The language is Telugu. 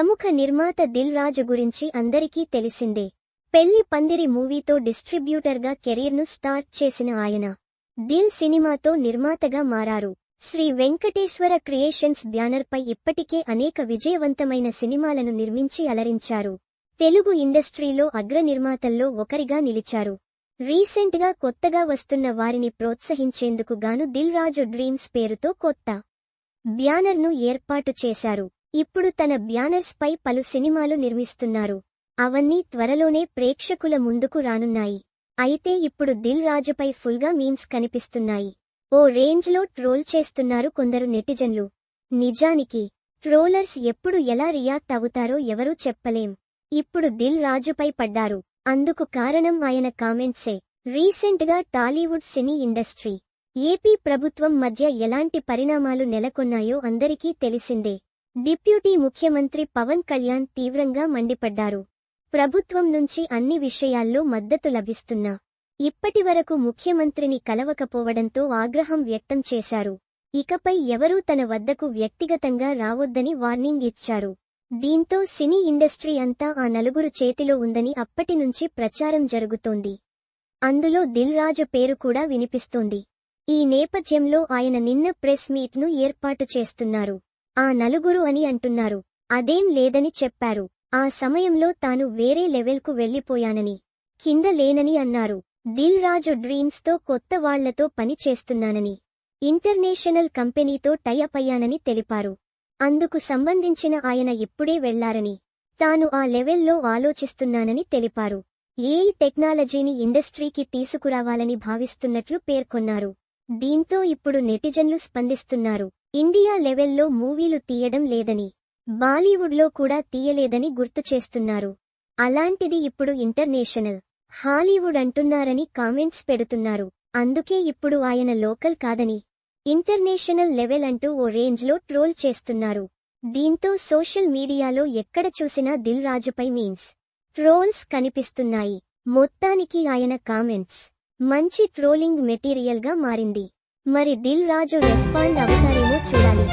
ప్రముఖ నిర్మాత దిల్ రాజు గురించి అందరికీ తెలిసిందే. పెళ్ళి పందిరి మూవీతో డిస్ట్రిబ్యూటర్గా కెరీర్ను స్టార్ట్ చేసిన ఆయన. దిల్ సినిమాతో నిర్మాతగా మారారు. శ్రీ వెంకటేశ్వర క్రియేషన్స్ బ్యానర్పై ఇప్పటికే అనేక విజయవంతమైన సినిమాలను నిర్మించి అలరించారు. తెలుగు ఇండస్ట్రీలో అగ్ర నిర్మాతల్లో ఒకరిగా నిలిచారు. రీసెంట్గా కొత్తగా వస్తున్న వారిని ప్రోత్సహించేందుకు గాను దిల్ రాజు డ్రీమ్స్ పేరుతో కొత్త బ్యానర్ను ఏర్పాటు చేశారు. ఇప్పుడు తన బ్యానర్స్ పై పలు సినిమాలు నిర్మిస్తున్నారు. అవన్నీ త్వరలోనే ప్రేక్షకుల ముందుకు రానున్నాయి. అయితే ఇప్పుడు దిల్ రాజుపై ఫుల్గా మీమ్స్ కనిపిస్తున్నాయి. ఓ రేంజ్లో ట్రోల్ చేస్తున్నారు కొందరు నెటిజన్లు. నిజానికి ట్రోలర్స్ ఎప్పుడు ఎలా రియాక్ట్ అవుతారో ఎవరూ చెప్పలేం. ఇప్పుడు దిల్ రాజుపై పడ్డారు. అందుకు కారణం ఆయన కామెంట్సే. రీసెంట్గా టాలీవుడ్ సినీ ఇండస్ట్రీ. ఏపీ ప్రభుత్వం మధ్య ఎలాంటి పరిణామాలు నెలకొన్నాయో అందరికీ తెలిసిందే. డిప్యూటీ ముఖ్యమంత్రి పవన్ కళ్యాణ్ తీవ్రంగా మండిపడ్డారు. ప్రభుత్వం నుంచి అన్ని విషయాల్లో మద్దతు లభిస్తున్నా ఇప్పటివరకు ముఖ్యమంత్రిని కలవకపోవడంతో ఆగ్రహం వ్యక్తం చేశారు. ఇకపై ఎవరూ తన వద్దకు వ్యక్తిగతంగా రావొద్దని వార్నింగ్ ఇచ్చారు. దీంతో సినీ ఇండస్ట్రీ అంతా ఆ నలుగురు చేతిలో ఉందని అప్పటినుంచి ప్రచారం జరుగుతోంది. అందులో దిల్ రాజు పేరు కూడా వినిపిస్తోంది. ఈ నేపథ్యంలో ఆయన నిన్న ప్రెస్ మీట్ను ఏర్పాటు చేస్తున్నారు. ఆ నలుగురు అని అంటున్నారు. అదేం లేదని చెప్పారు. ఆ సమయంలో తాను వేరే లెవెల్కు వెళ్ళిపోయానని కింద లేనని అన్నారు. దిల్ రాజు డ్రీమ్స్తో కొత్త వాళ్ళతో పని చేస్తున్నానని ఇంటర్నేషనల్ కంపెనీతో టైఅప్ అయ్యానని తెలిపారు. అందుకు సంబంధించిన ఆయన ఇప్పుడే వెళ్ళారని తాను ఆ లెవెల్లో ఆలోచిస్తున్నానని తెలిపారు. ఏఐ టెక్నాలజీని ఇండస్ట్రీకి తీసుకురావాలని భావిస్తున్నట్లు పేర్కొన్నారు. దీంతో ఇప్పుడు నెటిజన్లు స్పందిస్తున్నారు. ఇండియా లెవెల్లో మూవీలు తీయడం లేదని బాలీవుడ్లో కూడా తీయలేదని గుర్తు చేస్తున్నారు. అలాంటిది ఇప్పుడు ఇంటర్నేషనల్. హాలీవుడ్ అంటున్నారని కామెంట్స్ పెడుతున్నారు. అందుకే ఇప్పుడు ఆయన లోకల్ కాదని ఇంటర్నేషనల్ లెవెల్ అంటూ ఓ రేంజ్లో ట్రోల్ చేస్తున్నారు. దీంతో సోషల్ మీడియాలో ఎక్కడ చూసినా దిల్ రాజుపై మీన్స్ ట్రోల్స్ కనిపిస్తున్నాయి. మొత్తానికి ఆయన కామెంట్స్ మంచి ట్రోలింగ్ మెటీరియల్గా మారింది. మరి దిల్ రాజు రెస్పాండ్ అవుతారేమో చూడాలి